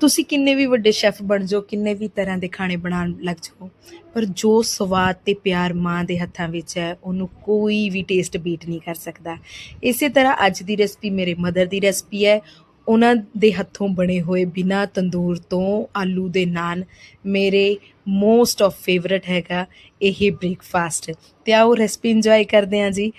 ਤੁਸੀਂ ਕਿੰਨੇ ਵੀ ਵੱਡੇ ਸ਼ੈਫ ਬਣ ਜਾਓ, ਕਿੰਨੇ ਵੀ ਤਰ੍ਹਾਂ ਦੇ ਖਾਣੇ ਬਣਾਉਣ ਲੱਗ ਜਾਓ, ਪਰ ਜੋ ਸਵਾਦ ਤੇ ਪਿਆਰ ਮਾਂ ਦੇ ਹੱਥਾਂ ਵਿੱਚ ਹੈ, ਉਹਨੂੰ ਕੋਈ ਵੀ ਟੇਸਟ ਬੀਟ ਨਹੀਂ ਕਰ ਸਕਦਾ। ਇਸੇ ਤਰ੍ਹਾਂ ਅੱਜ ਦੀ ਰੈਸਪੀ ਮੇਰੇ ਮਦਰ ਦੀ ਰੈਸਪੀ ਹੈ। ਉਹਨਾਂ ਦੇ ਹੱਥੋਂ ਬਣੇ ਹੋਏ ਬਿਨਾ ਤੰਦੂਰ ਤੋਂ ਆਲੂ ਦੇ ਨਾਨ ਮੇਰੇ ਮੋਸਟ ਆਫ ਫੇਵਰਿਟ ਹੈਗਾ, ਇਹ ਬ੍ਰੇਕਫਾਸਟ ਤੇ ਆਓ ਰੈਸਪੀ ਇੰਜੋਏ ਕਰਦੇ ਹਾਂ ਜੀ।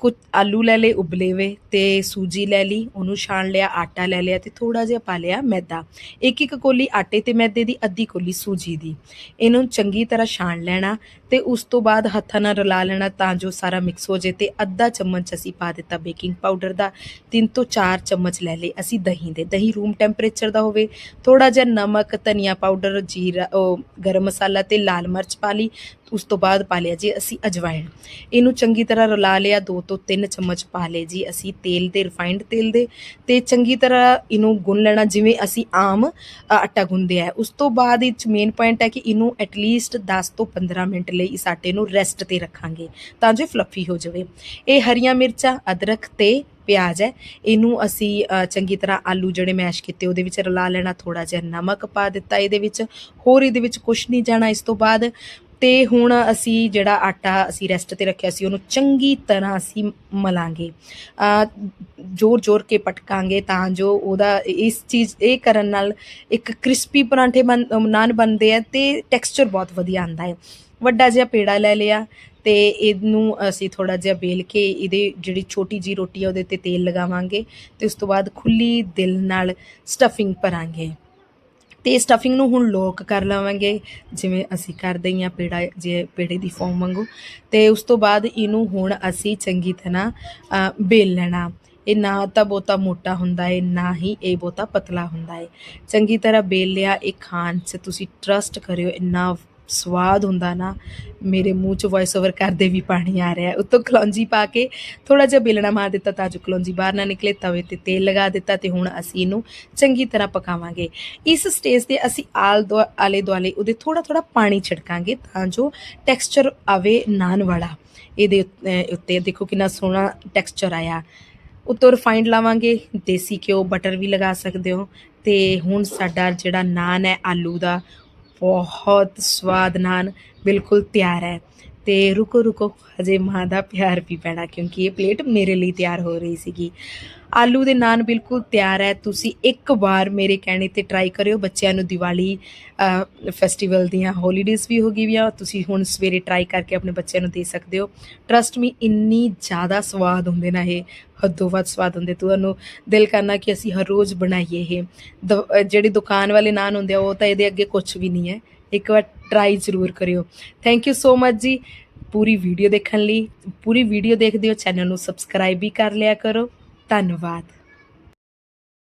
ਕੁਝ ਆਲੂ ਲੈ ਲਏ ਉਬਲੇ ਹੋਏ ਤੇ ਸੂਜੀ ਲੈ ਲਈ, ਉਹਨੂੰ ਛਾਣ ਲਿਆ, ਆਟਾ ਲੈ ਲਿਆ ਤੇ ਥੋੜਾ ਜਿਹਾ ਪਾ ਲਿਆ ਮੈਦਾ। ਇੱਕ ਇੱਕ ਕੋਲੀ ਆਟੇ ਤੇ ਮੈਦੇ ਦੀ, ਅੱਧੀ ਕੋਲੀ ਸੂਜੀ ਦੀ। ਇਹਨੂੰ ਚੰਗੀ ਤਰ੍ਹਾਂ ਛਾਣ ਲੈਣਾ ਤੇ ਉਸ ਤੋਂ ਬਾਅਦ ਹੱਥਾਂ ਨਾਲ ਰਲਾ ਲੈਣਾ ਤਾਂ ਜੋ ਸਾਰਾ ਮਿਕਸ ਹੋ ਜੇ ਤੇ ਅੱਧਾ ਚਮਚ ਅਸੀਂ ਪਾ ਦਿੱਤਾ ਬੇਕਿੰਗ ਪਾਊਡਰ ਦਾ। 3 ਤੋਂ 4 ਚਮਚ ਲੈ ਲਏ ਅਸੀਂ ਦਹੀਂ ਦੇ। ਦਹੀਂ ਰੂਮ ਟੈਂਪਰੇਚਰ ਦਾ ਹੋਵੇ ਥੋੜਾ ਜਿਹਾ ਨਮਕ, ਧਨੀਆ ਪਾਊਡਰ ਜੀਰਾ, ਉਹ ਗਰਮ ਮਸਾਲਾ ਤੇ ਲਾਲ ਮਿਰਚ ਪਾ ਲਈ। ਉਸ ਤੋਂ ਬਾਅਦ ਪਾ ਲਿਆ ਜੀ ਅਸੀਂ ਅਜਵਾਇਣ। ਇਹਨੂੰ ਚੰਗੀ ਤਰ੍ਹਾਂ ਰਲਾ ਲਿਆ 2 ਤੋਂ 3 ਚਮਚ ਪਾ ਲਏ ਜੀ ਅਸੀਂ ਤੇਲ ਦੇ ਰਿਫਾਈਨਡ ਤੇਲ ਦੇ। ਤੇ ਚੰਗੀ ਤਰ੍ਹਾਂ ਇਹਨੂੰ ਗੁੰਨ ਲੈਣਾ, ਜਿਵੇਂ ਅਸੀਂ ਆਮ ਆਟਾ ਗੁੰਨਦੇ ਆ। ਉਸ ਤੋਂ ਬਾਅਦ ਇਹ ਚ ਮੇਨ ਪੁਆਇੰਟ ਹੈ ਕਿ ਇਹਨੂੰ ਐਟਲੀਸਟ 10 ਤੋਂ 15 ਮਿੰਟ ਲਈ ਇਸ ਆਟੇ ਨੂੰ ਰੈਸਟ ਤੇ ਰੱਖਾਂਗੇ, ਤਾਂ ਜੋ ਫਲਫੀ ਹੋ ਜਾਵੇ। ਇਹ ਹਰੀਆਂ ਮਿਰਚਾਂ, ਅਦਰਕ ਤੇ ਪਿਆਜ਼ ਹੈ। ਇਹਨੂੰ ਅਸੀਂ ਚੰਗੀ ਤਰ੍ਹਾਂ ਆਲੂ ਜਿਹੜੇ ਮੈਸ਼ ਕੀਤੇ ਉਹਦੇ ਵਿੱਚ ਰਲਾ ਲੈਣਾ ਥੋੜਾ ਜਿਹਾ ਨਮਕ ਪਾ ਦਿੱਤਾ ਇਹਦੇ ਵਿੱਚ। ਹੋਰ ਇਹਦੇ ਵਿੱਚ ਕੁਝ ਨਹੀਂ ਜਾਣਾ। ਇਸ ਤੋਂ ਬਾਅਦ ਤੇ ਹੁਣ ਅਸੀਂ ਜਿਹੜਾ ਆਟਾ ਅਸੀਂ ਰੈਸਟ ਤੇ ਰੱਖਿਆ ਸੀ, ਉਹਨੂੰ ਚੰਗੀ ਤਰ੍ਹਾਂ ਅਸੀਂ ਮਲਾਂਗੇ। ਜੋਰ ਜੋਰ ਕੇ ਪਟਕਾਂਗੇ ਤਾਂ ਜੋ ਉਹਦਾ ਇਸ ਚੀਜ਼, ਇਹ ਕਰਨ ਨਾਲ ਇੱਕ ਕ੍ਰਿਸਪੀ ਪਰਾਂਠੇ ਬਣ, ਨਾਨ ਬਣਦੇ ਆ ਤੇ ਟੈਕਸਚਰ ਬਹੁਤ ਵਧੀਆ ਆਂਦਾ ਹੈ। ਵੱਡਾ ਜਿਹਾ ਪੇੜਾ ਲੈ ਲਿਆ ਤੇ ਇਹਨੂੰ ਅਸੀਂ ਥੋੜਾ ਜਿਹਾ ਵੇਲ ਕੇ ਇਹਦੇ ਜਿਹੜੀ ਛੋਟੀ ਜੀ ਰੋਟੀ ਆ ਉਹਦੇ ਤੇ ਤੇਲ ਲਗਾਵਾਂਗੇ ਤੇ ਉਸ ਤੋਂ ਬਾਅਦ ਖੁੱਲੀ ਦਿਲ ਨਾਲ ਸਟਫਿੰਗ ਭਰਾਂਗੇ ਤੇ ਸਟਫਿੰਗ ਨੂੰ ਹੁਣ ਲੋਕ ਕਰ ਲਵਾਂਗੇ। ਜਿਵੇਂ ਅਸੀਂ ਕਰਦੇ ਹੀ ਆ ਪੇੜਾ, ਜੇ ਪੇੜੇ ਦੀ ਫੋਮ ਵਾਂਗੂ। ਤੇ ਉਸ ਤੋਂ ਬਾਅਦ ਇਹਨੂੰ ਹੁਣ ਅਸੀਂ ਚੰਗੀ ਤਰ੍ਹਾਂ ਬੇਲ ਲੈਣਾ। ਇਹ ਨਾ ਤਾਂ ਬਹੁਤਾ ਮੋਟਾ ਹੁੰਦਾ ਹੈ ਨਾ ਹੀ ਇਹ ਬਹੁਤਾ ਪਤਲਾ ਹੁੰਦਾ ਹੈ ਚੰਗੀ ਤਰ੍ਹਾਂ ਬੇਲ ਲਿਆ, ਇਹ ਖਾਣ 'ਚ ਤੁਸੀਂ ਟਰਸਟ ਕਰਿਓ, ਇੰਨਾ ਸਵਾਦ ਹੁੰਦਾ ਨਾ, ਮੇਰੇ ਮੂੰਹ 'ਚ ਵੌਇਸ ਓਵਰ ਕਰਦੇ ਵੀ ਪਾਣੀ ਆ ਰਿਹਾ ਉੱਤੋਂ ਕਲੌਂਜੀ ਪਾ ਕੇ ਥੋੜਾ ਜਿਹਾ ਬੇਲਣਾ ਮਾਰ ਦਿੱਤਾ ਤਾਂ ਜੋ ਕਲੌਂਜੀ ਬਾਹਰ ਨਾ ਨਿਕਲੇ, ਤਵੇ ਤੇ ਤੇਲ ਲਗਾ ਦਿੱਤਾ ਤੇ ਹੁਣ ਅਸੀਂ ਇਹਨੂੰ ਚੰਗੀ ਤਰ੍ਹਾਂ ਪਕਾਵਾਂਗੇ। ਇਸ ਸਟੇਜ ਤੇ ਅਸੀਂ ਆਲ ਦੁਆ, ਆਲੇ ਦੁਆਲੇ ਉਹਦੇ ਥੋੜਾ ਥੋੜਾ ਪਾਣੀ ਛਿੜਕਾਂਗੇ ਤਾਂ ਜੋ ਟੈਕਸਚਰ ਆਵੇ ਨਾਨ ਵਾਲਾ। ਇਹਦੇ ਉੱਤ- ਉੱਤੇ ਦੇਖੋ ਕਿੰਨਾ ਸੋਹਣਾ ਟੈਕਸਚਰ ਆਇਆ। ਉੱਤੋਂ ਰਿਫਾਈਨਡ ਲਾਵਾਂਗੇ, ਦੇਸੀ ਘਿਓ ਬਟਰ ਵੀ ਲਗਾ ਸਕਦੇ ਹੋ। ਤੇ ਹੁਣ ਸਾਡਾ ਜਿਹੜਾ ਨਾਨ ਹੈ, ਆਲੂ ਦਾ ਬਹੁਤ ਸਵਾਦ ਨਾਲ ਬਿਲਕੁਲ ਤਿਆਰ ਹੈ। ਤੇ ਰੁਕੋ ਰੁਕੋ ਹਜੇ ਮਾਂ ਦਾ ਪਿਆਰ ਵੀ ਪੈਣਾ ਕਿਉਂਕਿ ਇਹ ਪਲੇਟ ਮੇਰੇ ਲਈ ਤਿਆਰ ਹੋ ਰਹੀ ਸੀਗੀ। ਆਲੂ ਦੇ ਨਾਨ ਬਿਲਕੁਲ ਤਿਆਰ ਹੈ। ਤੁਸੀਂ ਇੱਕ ਵਾਰ ਮੇਰੇ ਕਹਿਣੇ ਤੇ ਟਰਾਈ ਕਰਿਓ। ਬੱਚਿਆਂ ਨੂੰ ਦੀਵਾਲੀ ਫੈਸਟੀਵਲ ਦੀਆਂ ਹੌਲੀਡੇਜ਼ ਵੀ ਹੋ ਗਈ ਵੀ ਆ। ਤੁਸੀਂ ਹੁਣ ਸਵੇਰੇ ਟਰਾਈ ਕਰਕੇ ਆਪਣੇ ਬੱਚਿਆਂ ਨੂੰ ਦੇ ਸਕਦੇ ਹੋ। ਟਰਸਟ ਮੀ ਇੰਨੀ ਜ਼ਿਆਦਾ ਸਵਾਦ ਹੁੰਦੇ ਨਾ ਇਹ। ਹੱਦੋਂ ਵੱਧ ਸਵਾਦ ਹੁੰਦੇ। ਤੁਹਾਨੂੰ ਦਿਲ ਕਰਨਾ ਕਿ ਅਸੀਂ ਹਰ ਰੋਜ਼ ਬਣਾਈਏ ਇਹ। ਦ- ਅਹ ਦੁਕਾਨ ਵਾਲੇ ਨਾਨ ਹੁੰਦੇ ਆ, ਉਹ ਤਾਂ ਇਹਦੇ ਅੱਗੇ ਕੁਝ ਵੀ ਨਹੀਂ ਹੈ। ਇੱਕ ਵਾਰ ਟਰਾਈ ਜ਼ਰੂਰ ਕਰਿਓ। ਥੈਂਕ ਯੂ ਸੋ ਮਚ ਜੀ। ਪੂਰੀ ਵੀਡੀਓ ਦੇਖਣ ਲਈ। ਪੂਰੀ ਵੀਡੀਓ ਦੇਖਦੇ ਹੋ ਚੈਨਲ ਨੂੰ ਸਬਸਕ੍ਰਾਈਬ ਵੀ ਕਰ ਲਿਆ ਕਰੋ। ਧੰਨਵਾਦ।